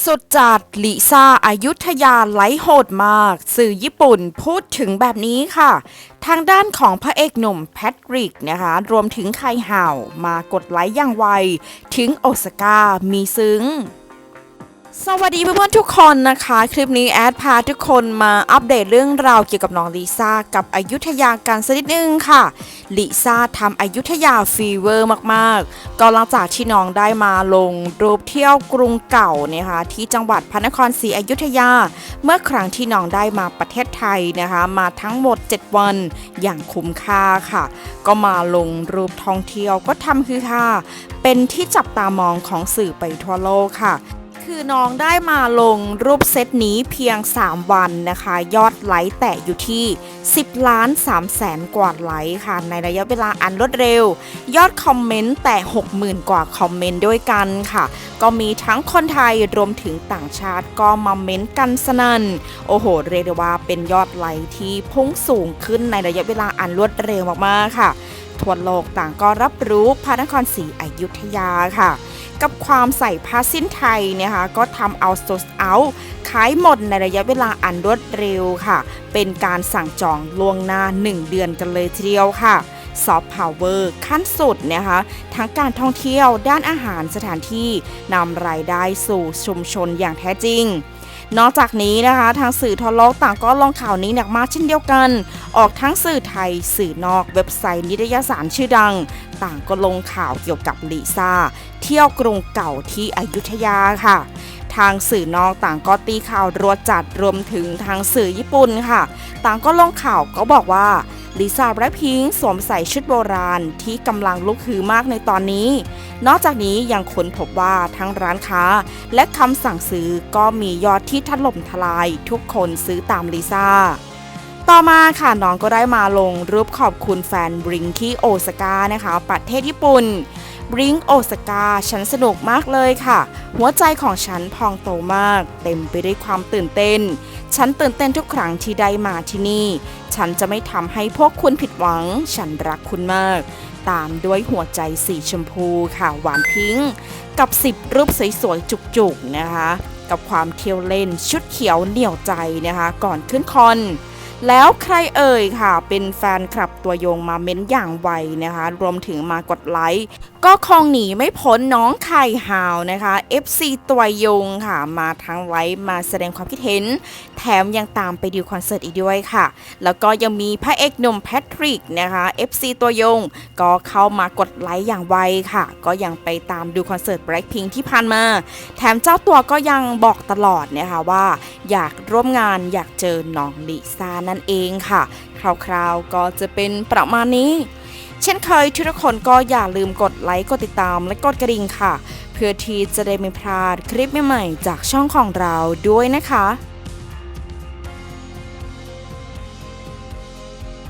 สุดจัดลิซ่าอายุทยาไหลโหดมาก สื่อญี่ปุ่นพูดถึงแบบนี้ค่ะ ทางด้านของพระเอกหนุ่มแพทริกนะคะ รวมถึงไคห่าวมากดไลค์อย่างไว ถึงโอซาก้ามีซึ้ง สวัสดีเพื่อนๆทุกคนนะคะ คลิปนี้แอดพาทุกคนมาอัปเดตเรื่องราวเกี่ยวกับน้องลิซ่ากับอายุทยากันสักนิดนึงค่ะลิซ่าทำอายุทยาฟีเวอร์มากๆ ก็หลังจากที่น้องได้มาลงรูปเที่ยวกรุงเก่าเนี่ยค่ะที่จังหวัดพระนครศรีอยุธยา เมื่อครั้งที่น้องได้มาประเทศไทยนะคะ มาทั้งหมด 7 วันอย่างคุ้มค่าค่ะ ก็มาลงรูปท่องเที่ยวก็ทำคือค่ะเป็นที่จับตามองของสื่อไปทั่วโลกค่ะ คือน้องได้มาลงรูปเซตนี้เพียง 3 วันนะคะ ยอดไลค์แตะอยู่ที่ 10 ล้าน3แสนกว่าไลค์ค่ะ ในระยะเวลาอันรวดเร็ว ยอดคอมเมนต์แต่ 60,000 กว่าคอมเมนต์ด้วยกันค่ะ ก็มีทั้งคนไทยรวมถึงต่างชาติก็มาเม้นต์กันสนัน่น โอ้โห เรียกได้ว่าเป็นยอดไลค์ที่พุ่งสูงขึ้นในระยะเวลาอันรวดเร็วมากๆค่ะ ทั่วโลกต่างก็รับรู้พระนครศรีอยุธยาค่ะ กับความใส่ผ้าสิ้นไทยนะคะก็ทำเอาโซสเอาขายหมดในระยะเวลาอันรวดเร็วค่ะ เป็นการสั่งจองล่วงหน้า 1 เดือนกันเลยทีเดียวค่ะซอฟต์พาวเวอร์ขั้นสุดนะคะทั้งการท่องเที่ยวด้านอาหารสถานที่นำรายได้สู่ชุมชนอย่างแท้จริง นอกจากนี้นะคะทางสื่อทั่วโลกต่างก็ลงข่าวนี้หนักมากเช่นเดียวกัน ออกทั้งสื่อไทย สื่อนอกเว็บไซต์นิตยสารชื่อดัง ต่างก็ลงข่าวเกี่ยวกับลิซ่า เที่ยวกรุงเก่าที่อยุธยาค่ะ ทางสื่อนอกต่างก็ตีข่าวรัวจัดรวมถึงทางสื่อญี่ปุ่นค่ะ ต่างก็ลงข่าวก็บอกว่า ลิซ่าแบล็คพิงค์สวมใส่ชุดโบราณที่กำลังลุกฮือมากในตอนนี้ นอกจากนี้ยังค้นพบว่าทั้งร้านค้า และคำสั่งซื้อก็มียอดที่ถล่มทลาย ทุกคนซื้อตามลิซ่าต่อมาค่ะน้องก็ได้มาลงรูปขอบคุณแฟนบริงที่โอซาก้านะคะ ประเทศญี่ปุ่น บริงโอซาก้าฉันสนุกมากเลยค่ะ หัวใจของฉันพองโตมาก เต็มไปด้วยความตื่นเต้น ฉันตื่นเต้นทุกครั้งที่ได้มาที่นี่ ฉันจะไม่ทำให้พวกคุณผิดหวัง ฉันรักคุณมาก ตามด้วยหัวใจสีชมพูค่ะหวานพิงกับ 10 รูปสวยๆ จุกๆนะคะ กับความเที่ยวเล่นชุดเขียวเหนี่ยวใจนะคะ ก่อนขึ้นคอน แล้วใครเอ่ยค่ะ เป็นแฟนคลับตัวยงมาเม้นอย่างไวนะคะ รวมถึงมากดไลค์ก็คงหนีไม่พ้นน้องไข่ฮาวนะคะ FC ตัวยงค่ะ มาทั้งไลค์มาแสดงความคิดเห็น แถมยังตามไปดูคอนเสิร์ตอีกด้วยค่ะ แล้วก็ยังมีพระเอกหนุ่มแพทริกนะคะ FC ตัวยง ก็เข้ามากดไลค์อย่างไวค่ะ ก็ยังไปตามดูคอนเสิร์ต Blackpink ที่ผ่านมา แถมเจ้าตัวก็ยังบอกตลอดนะคะว่า อยากร่วมงานอยากเจอน้องลิซ่านั่นเองค่ะ คราวๆก็จะเป็นประมาณนี้ เช่นเคยทุกคนก็อย่าลืมกดไลค์กดติดตามและกดกระดิ่งค่ะ เพื่อที่จะได้ไม่พลาดคลิปใหม่ๆจากช่องของเราด้วยนะคะ